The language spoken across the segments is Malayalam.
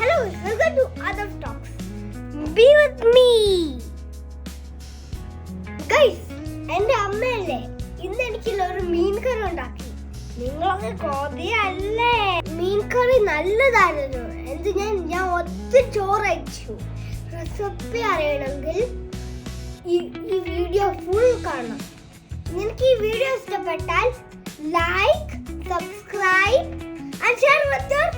Hello, welcome to Other Talks. Be with me. Guys, എന്റെ അമ്മയല്ലേ? ഇന്ന് എനിക്കുള്ള ഒരു മീൻ കറി ഉണ്ടാക്കി. നിങ്ങളൊക്കെ കൊതിയല്ലേ? മീൻ കറി നല്ലതായിരുന്നു. എന്ത് ഞാൻ ഞാൻ ഒത്തിരി ചോറ് അയച്ചു. റെസിപ്പി അറിയണമെങ്കിൽ ഈ വീഡിയോ ഫുൾ കാണണം. നിനക്ക് ഈ വീഡിയോ ഇഷ്ടപ്പെട്ടാൽ like subscribe and share with your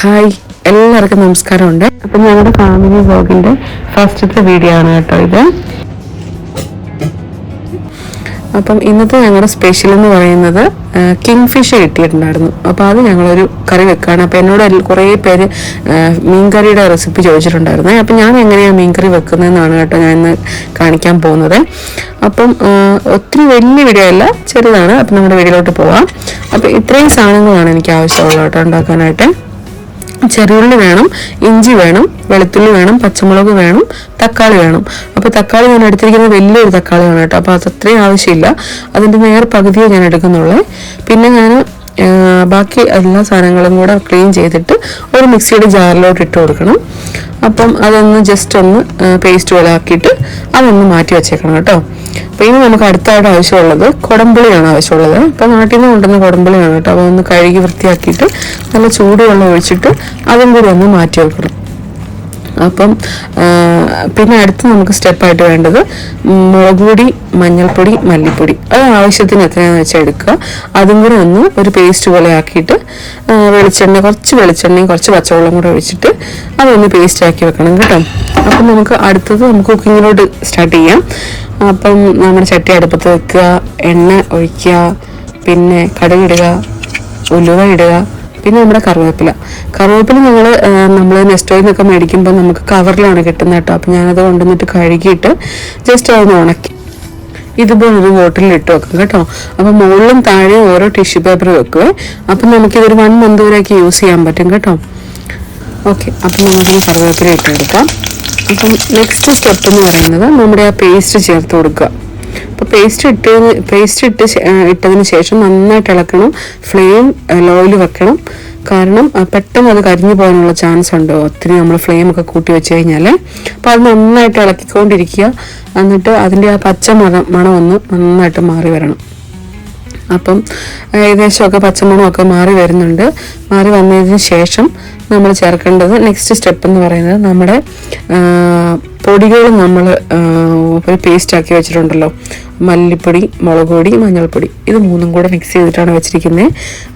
hi എല്ലാവർക്കും നമസ്കാരമുണ്ട്. അപ്പം ഞങ്ങളുടെ ഫാമിലി ബ്ലോഗിന്റെ ഫസ്റ്റത്തെ വീഡിയോ ആണ് കേട്ടോ ഇത്. അപ്പം ഇന്നത്തെ ഞങ്ങളുടെ സ്പെഷ്യൽ എന്ന് പറയുന്നത് കിങ് ഫിഷ് കിട്ടിയിട്ടുണ്ടായിരുന്നു. അപ്പോൾ അത് ഞങ്ങളൊരു കറി വെക്കുകയാണ് അപ്പോൾ എന്നോട് കുറേ പേര് മീൻകറിയുടെ റെസിപ്പി ചോദിച്ചിട്ടുണ്ടായിരുന്നു. അപ്പം ഞാൻ എങ്ങനെയാണ് മീൻകറി വെക്കുന്നതെന്നാണ് കേട്ടോ ഞാൻ ഇന്ന് കാണിക്കാൻ പോകുന്നത്. അപ്പം ഒത്തിരി വലിയ വീഡിയോ അല്ല ചെറുതാണ്. അപ്പം നമ്മുടെ വീഡിയോയിലോട്ട് പോവാം. അപ്പം ഇത്രയും സാധനങ്ങളാണ് എനിക്ക് ആവശ്യമുള്ളത് കേട്ടോ ഉണ്ടാക്കാനായിട്ട്. ചെറിയുള്ളി വേണം ഇഞ്ചി വേണം വെളുത്തുള്ളി വേണം പച്ചമുളക് വേണം തക്കാളി വേണം. അപ്പോൾ തക്കാളി ഞാൻ എടുത്തിരിക്കുന്നത് വലിയൊരു തക്കാളിയാണ് കേട്ടോ. അപ്പോൾ അത് അത്രയും ആവശ്യമില്ല. അതിന്റെ നേർ പകുതിയെ ഞാൻ എടുക്കുന്നുള്ളൂ. പിന്നെ ഞാൻ ബാക്കി എല്ലാ സാധനങ്ങളും കൂടെ ക്ലീൻ ചെയ്തിട്ട് ഒരു മിക്സിയുടെ ജാറിലോട്ട് ഇട്ട് കൊടുക്കണം. അപ്പം അതൊന്ന് ജസ്റ്റ് ഒന്ന് പേസ്റ്റ് പോലെ ആക്കിയിട്ട് അതൊന്ന് മാറ്റി വെച്ചേക്കണം കേട്ടോ. അപ്പോൾ ഇനി നമുക്ക് അടുത്തായിട്ട് ആവശ്യമുള്ളത് കുടംപുളിയാണ് ആവശ്യമുള്ളത്. അപ്പോൾ നാട്ടിൽ നിന്ന് കൊണ്ടുവന്ന കുടംപുളിയാണ് കേട്ടോ. അപ്പോൾ ഒന്ന് കഴുകി വൃത്തിയാക്കിയിട്ട് നല്ല ചൂടുവെള്ളം ഒഴിച്ചിട്ട് അതും കൂടി ഒന്ന് മാറ്റി വെക്കണം. അപ്പം പിന്നെ അടുത്ത് നമുക്ക് സ്റ്റെപ്പായിട്ട് വേണ്ടത് മുളക് പൊടി മഞ്ഞൾപ്പൊടി മല്ലിപ്പൊടി. അത് ആവശ്യത്തിന് എത്രയാണെന്ന് വെച്ചാൽ എടുക്കുക. അതും കൂടെ ഒന്ന് ഒരു പേസ്റ്റ് പോലെ ആക്കിയിട്ട് വെളിച്ചെണ്ണ കുറച്ച് വെളിച്ചെണ്ണയും കുറച്ച് പച്ചവെള്ളം കൂടെ ഒഴിച്ചിട്ട് അതൊന്ന് പേസ്റ്റ് ആക്കി വെക്കണം കേട്ടോ. അപ്പം നമുക്ക് അടുത്തത് നമുക്ക് കുക്കിങ്ങിലോട്ട് സ്റ്റാർട്ട് ചെയ്യാം. അപ്പം നമ്മുടെ ചട്ടി അടുപ്പത്ത് വെക്കുക എണ്ണ ഒഴിക്കുക പിന്നെ കടുകിടുക ഉലുവ ഇടുക പിന്നെ നമ്മുടെ കറിവേപ്പില. കറിവേപ്പില ഞങ്ങൾ നമ്മൾ നെസ്റ്റോയിൽ നിന്നൊക്കെ മേടിക്കുമ്പോൾ നമുക്ക് കവറിലാണ് കിട്ടുന്നത് കേട്ടോ. അപ്പം ഞാനത് കൊണ്ടുവന്നിട്ട് കഴുകിയിട്ട് ജസ്റ്റ് അതൊന്ന് ഉണക്കി. ഇതുപോലെ ഒരു ബോട്ടിലിൽ ഇട്ട് വെക്കും കേട്ടോ. അപ്പം മുകളിലും താഴെ ഓരോ ടിഷ്യൂ പേപ്പർ വെക്കുവേ. അപ്പം നമുക്കിതൊരു വൺ മന്ത് വരെയൊക്കെ യൂസ് ചെയ്യാൻ പറ്റും കേട്ടോ. ഓക്കെ അപ്പം നമുക്കിനി കറിവേപ്പില ഇട്ട് കൊടുക്കാം. അപ്പം നെക്സ്റ്റ് സ്റ്റെപ്പ് എന്ന് പറയുന്നത് നമ്മുടെ ആ പേസ്റ്റ് ചേർത്ത് കൊടുക്കുക. അപ്പോൾ പേസ്റ്റ് ഇട്ട് പേസ്റ്റ് ഇട്ട് ഇട്ടതിന് ശേഷം നന്നായിട്ട് ഇളക്കണം. ഫ്ലെയിം ലോയിൽ വെക്കണം. കാരണം പെട്ടെന്ന് അത് കരിഞ്ഞു പോകാനുള്ള ചാൻസ് ഉണ്ട്? ഒത്തിരി നമ്മൾ ഫ്ലെയിം ഒക്കെ കൂട്ടി വെച്ച് കഴിഞ്ഞാൽ അപ്പോൾ അത് നന്നായിട്ട് ഇളക്കിക്കൊണ്ടിരിക്കുക. എന്നിട്ട് അതിന്റെ ആ പച്ച മണം മണം ഒന്ന് നന്നായിട്ട് മാറി വരണം. അപ്പം ഏകദേശമൊക്കെ പച്ചമണമൊക്കെ മാറി വരുന്നുണ്ട്. മാറി വന്നതിന് ശേഷം നമ്മൾ ചേർക്കേണ്ടത് നെക്സ്റ്റ് സ്റ്റെപ്പ് എന്ന് പറയുന്നത് നമ്മുടെ പൊടികൾ നമ്മൾ ഒരു പേസ്റ്റ് ആക്കി വെച്ചിട്ടുണ്ടല്ലോ. മല്ലിപ്പൊടി മുളക് പൊടി മഞ്ഞൾപ്പൊടി. ഇത് മൂന്നും കൂടെ മിക്സ് ചെയ്തിട്ടാണ് വെച്ചിരിക്കുന്നത്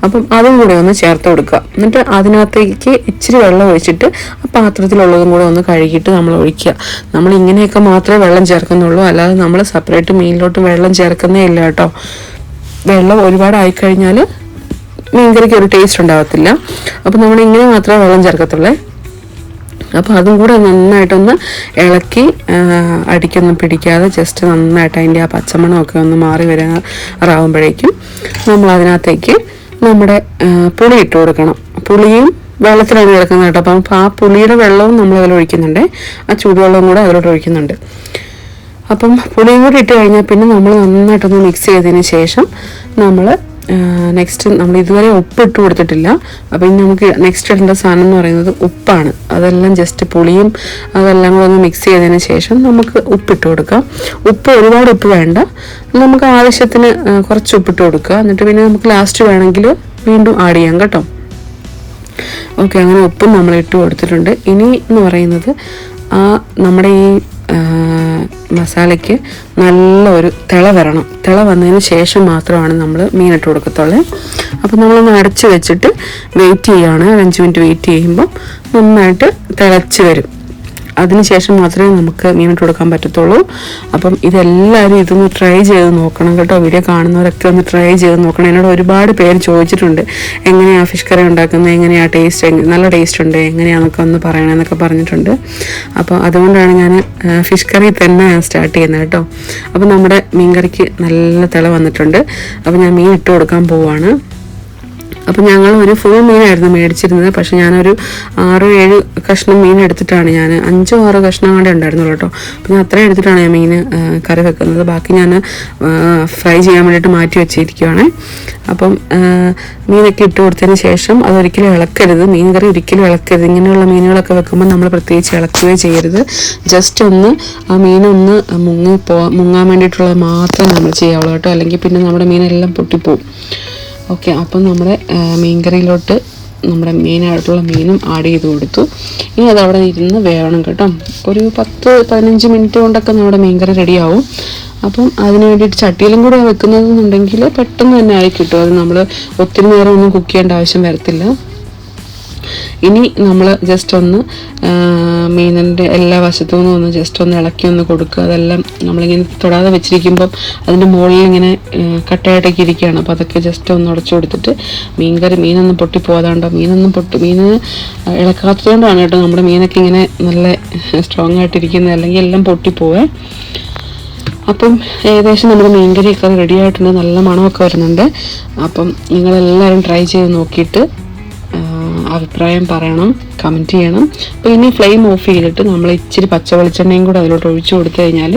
അപ്പം അതും കൂടെ ഒന്ന് ചേർത്ത് കൊടുക്കുക. എന്നിട്ട് അതിനകത്തേക്ക് ഇച്ചിരി വെള്ളം ഒഴിച്ചിട്ട് ആ പാത്രത്തിലുള്ളതും കൂടെ ഒന്ന് കഴുകിയിട്ട് നമ്മൾ ഒഴിക്കുക. നമ്മൾ ഇങ്ങനെയൊക്കെ മാത്രമേ വെള്ളം ചേർക്കുന്നുള്ളൂ. അല്ലാതെ നമ്മൾ സെപ്പറേറ്റ് മീനിലോട്ട് വെള്ളം ചേർക്കുന്നേ ഇല്ല കേട്ടോ. വെള്ളം ഒരുപാട് ആയിക്കഴിഞ്ഞാൽ മീൻകറിക്ക് ഒരു ടേസ്റ്റ് ഉണ്ടാകത്തില്ല അപ്പം നമ്മൾ ഇങ്ങനെ മാത്രമേ വെള്ളം ചേർക്കത്തുള്ളേ. അപ്പോൾ അതും കൂടെ നന്നായിട്ടൊന്ന് ഇളക്കി അടിക്കൊന്നും പിടിക്കാതെ ജസ്റ്റ് നന്നായിട്ട് അതിന്റെ ആ പച്ചമണമൊക്കെ ഒന്ന് മാറി വരാറാവുമ്പോഴേക്കും നമ്മൾ അതിനകത്തേക്ക് നമ്മുടെ പുളി ഇട്ട് കൊടുക്കണം. പുളിയും വെള്ളത്തിലാണ് കിടക്കുന്നത് കേട്ടോ. അപ്പം ആ പുളിയുടെ വെള്ളവും നമ്മൾ അതിൽ ഒഴിക്കുന്നുണ്ട്. ആ ചൂടുവെള്ളവും കൂടെ അതിലോട്ട് ഒഴിക്കുന്നുണ്ട്. അപ്പം പുളിയും കൂടി ഇട്ട് കഴിഞ്ഞാൽ പിന്നെ നമ്മൾ നന്നായിട്ടൊന്ന് മിക്സ് ചെയ്തതിന് ശേഷം നമ്മൾ നെക്സ്റ്റ് നമ്മൾ ഇതുവരെ ഉപ്പ് ഇട്ട് കൊടുത്തിട്ടില്ല. അപ്പം ഇനി നമുക്ക് നെക്സ്റ്റ് ഇടേണ്ട സാധനം എന്ന് പറയുന്നത് ഉപ്പാണ്. അതെല്ലാം ജസ്റ്റ് പുളിയും അതെല്ലാം കൂടെ ഒന്ന് മിക്സ് ചെയ്തതിന് ശേഷം നമുക്ക് ഉപ്പിട്ട് കൊടുക്കാം. ഉപ്പ് ഒരുപാട് ഉപ്പ് വേണ്ട. നമുക്ക് ആവശ്യത്തിന് കുറച്ച് ഉപ്പിട്ട് കൊടുക്കുക. എന്നിട്ട് പിന്നെ നമുക്ക് ലാസ്റ്റ് വേണമെങ്കിൽ വീണ്ടും ആഡ് ചെയ്യാം കേട്ടോ. ഓക്കെ അങ്ങനെ ഉപ്പും നമ്മൾ ഇട്ട് കൊടുത്തിട്ടുണ്ട്. ഇനി എന്ന് പറയുന്നത് ആ നമ്മുടെ ഈ മസാലയ്ക്ക് നല്ല ഒരു തിള വരണം. തിള വന്നതിന് ശേഷം മാത്രമാണ് നമ്മൾ മീനിട്ട് കൊടുക്കത്തുള്ളൂ. അപ്പോൾ നമ്മളൊന്ന് അടച്ച് വെച്ചിട്ട് വെയിറ്റ് ചെയ്യുകയാണ് ഒരു അഞ്ച് മിനിറ്റ് വെയിറ്റ് ചെയ്യുമ്പം നന്നായിട്ട് തിളച്ച് വരും. അതിനുശേഷം മാത്രമേ നമുക്ക് മീൻ ഇട്ട് കൊടുക്കാൻ പറ്റത്തുള്ളൂ. അപ്പം ഇതെല്ലാവരും ഇതൊന്ന് ട്രൈ ചെയ്ത് നോക്കണം കേട്ടോ. വീഡിയോ കാണുന്നവരൊക്കെ ഒന്ന് ട്രൈ ചെയ്ത് നോക്കണം. എന്നോട് ഒരുപാട് പേര് ചോദിച്ചിട്ടുണ്ട്. എങ്ങനെയാണ് ഫിഷ് കറി ഉണ്ടാക്കുന്നത് എങ്ങനെയാണ് ടേസ്റ്റ് നല്ല ടേസ്റ്റ് ഉണ്ട്? എങ്ങനെയാണെന്നൊക്കെ ഒന്ന് പറയണമെന്നൊക്കെ പറഞ്ഞിട്ടുണ്ട്. അപ്പോൾ അതുകൊണ്ടാണ് ഞാൻ ഫിഷ് കറി തന്നെ സ്റ്റാർട്ട് ചെയ്യുന്നത് കേട്ടോ. അപ്പോൾ നമ്മുടെ മീൻ കറിക്ക് നല്ല തിള വന്നിട്ടുണ്ട്. അപ്പോൾ ഞാൻ മീൻ ഇട്ട് കൊടുക്കാൻ പോവാണ്. അപ്പം ഞങ്ങൾ ഒരു ഫുൾ മീനായിരുന്നു മേടിച്ചിരുന്നത്. പക്ഷെ ഞാനൊരു ആറ് ഏഴ് കഷ്ണം മീൻ എടുത്തിട്ടാണ് ഞാൻ അഞ്ചോ ആറോ കഷ്ണം കൂടെ ഉണ്ടായിരുന്നുള്ളൂ കേട്ടോ. അപ്പം ഞാൻ അത്രയും എടുത്തിട്ടാണ് ഞാൻ മീൻ കറി വെക്കുന്നത്. ബാക്കി ഞാൻ ഫ്രൈ ചെയ്യാൻ വേണ്ടിയിട്ട് മാറ്റി വെച്ചിരിക്കുവാണ്. അപ്പം മീനൊക്കെ ഇട്ട് കൊടുത്തതിന് ശേഷം അതൊരിക്കലും ഇളക്കരുത്. മീൻ കറി ഒരിക്കലും ഇളക്കരുത്. ഇങ്ങനെയുള്ള മീനുകളൊക്കെ വെക്കുമ്പോൾ നമ്മൾ പ്രത്യേകിച്ച് ഇളക്കുകയോ ചെയ്യരുത്. ജസ്റ്റ് ഒന്ന് ആ മീനൊന്ന് മുങ്ങി പോ മുങ്ങാൻ വേണ്ടിയിട്ടുള്ളത് മാത്രമേ നമ്മൾ ചെയ്യാവുള്ളൂ കേട്ടോ. അല്ലെങ്കിൽ പിന്നെ നമ്മുടെ മീനെല്ലാം പൊട്ടിപ്പോവും. ഓക്കെ അപ്പം നമ്മുടെ മീൻകറിയിലോട്ട് നമ്മുടെ മെയിനായിട്ടുള്ള മീനും ആഡ് ചെയ്ത് കൊടുത്തു. ഇനി അത് അവിടെ ഇരുന്ന് വേവണം കേട്ടോ. ഒരു പത്ത് പതിനഞ്ച് മിനിറ്റ് കൊണ്ടൊക്കെ നമ്മുടെ മീൻകറി റെഡിയാവും അപ്പം അതിന് വേണ്ടിയിട്ട് ചട്ടിയിലും കൂടെ വെക്കുന്നതെന്നുണ്ടെങ്കിൽ പെട്ടെന്ന് തന്നെ ആയി കിട്ടും. അത് നമ്മൾ ഒത്തിരി നേരം ഒന്നും കുക്ക് ചെയ്യേണ്ട ആവശ്യം വരത്തില്ല. ഇനി നമ്മൾ ജസ്റ്റ് ഒന്ന് മീനിന്റെ എല്ലാ വശത്തു നിന്നും ഒന്ന് ജസ്റ്റ് ഒന്ന് ഇളക്കി ഒന്ന് കൊടുക്കുക. അതെല്ലാം നമ്മളിങ്ങനെ തൊടാതെ വെച്ചിരിക്കുമ്പം അതിന്റെ മുകളിൽ ഇങ്ങനെ കട്ടയായിട്ടൊക്കെ ഇരിക്കുകയാണ്. അപ്പോൾ അതൊക്കെ ജസ്റ്റ് ഒന്ന് ഉടച്ചു കൊടുത്തിട്ട് മീൻകറി മീനൊന്നും പൊട്ടി പോകാതാണ്ടോ മീനൊന്നും പൊട്ടി മീന് ഇളക്കാത്തതുകൊണ്ടാണ് കേട്ടോ നമ്മുടെ മീനൊക്കെ ഇങ്ങനെ നല്ല സ്ട്രോങ് ആയിട്ടിരിക്കുന്നത്. അല്ലെങ്കിൽ എല്ലാം പൊട്ടിപ്പോവേ അപ്പം ഏകദേശം നമ്മുടെ മീൻകറിയൊക്കെ റെഡി ആയിട്ടുണ്ട്. നല്ല മണമൊക്കെ വരുന്നുണ്ട്. അപ്പം നിങ്ങളെല്ലാവരും ട്രൈ ചെയ്ത് നോക്കിയിട്ട് അഭിപ്രായം പറയണം കമന്റ് ചെയ്യണം. അപ്പോൾ ഇനി ഫ്ലെയിം ഓഫ് ചെയ്തിട്ട് നമ്മൾ ഇച്ചിരി പച്ച വെളിച്ചെണ്ണയും കൂടെ അതിലോട്ട് ഒഴിച്ചു കൊടുത്തു കഴിഞ്ഞാൽ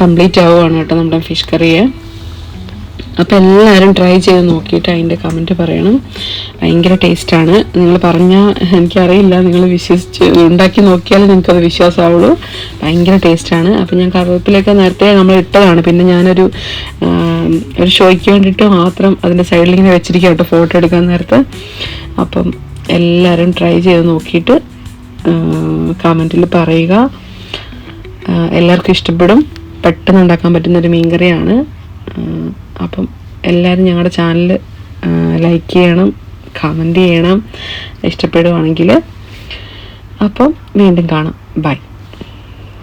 കംപ്ലീറ്റ് ആവുകയാണ് കേട്ടോ നമ്മുടെ ഫിഷ് കറിയെ അപ്പോൾ എല്ലാവരും ട്രൈ ചെയ്ത് നോക്കിയിട്ട് അതിന്റെ കമന്റ് പറയണം. ഭയങ്കര ടേസ്റ്റാണ് നിങ്ങൾ പറഞ്ഞാൽ എനിക്കറിയില്ല നിങ്ങൾ വിശ്വസിച്ച് ഉണ്ടാക്കി നോക്കിയാൽ നിങ്ങൾക്കത് വിശ്വാസമാവുള്ളൂ ഭയങ്കര ടേസ്റ്റാണ് അപ്പോൾ ഞാൻ കറിവേപ്പിലൊക്കെ നേരത്തെ നമ്മൾ ഇട്ടതാണ്. പിന്നെ ഞാനൊരു ഒരു ഷോയ്ക്ക് വേണ്ടിയിട്ട് മാത്രം അതിന്റെ സൈഡിൽ ഇങ്ങനെ വെച്ചിരിക്കാം കേട്ടോ ഫോട്ടോ എടുക്കാൻ നേരത്തെ. അപ്പം എല്ലാവരും ട്രൈ ചെയ്ത് നോക്കിയിട്ട് കമന്റിൽ പറയുക. എല്ലാവർക്കും ഇഷ്ടപ്പെടും. പെട്ടെന്ന് ഉണ്ടാക്കാൻ പറ്റുന്നൊരു മീൻകറിയാണ്. അപ്പം എല്ലാവരും ഞങ്ങളുടെ ചാനൽ ലൈക്ക് ചെയ്യണം കമന്റ് ചെയ്യണം ഇഷ്ടപ്പെടുവാണെങ്കിൽ. അപ്പം വീണ്ടും കാണാം. ബൈ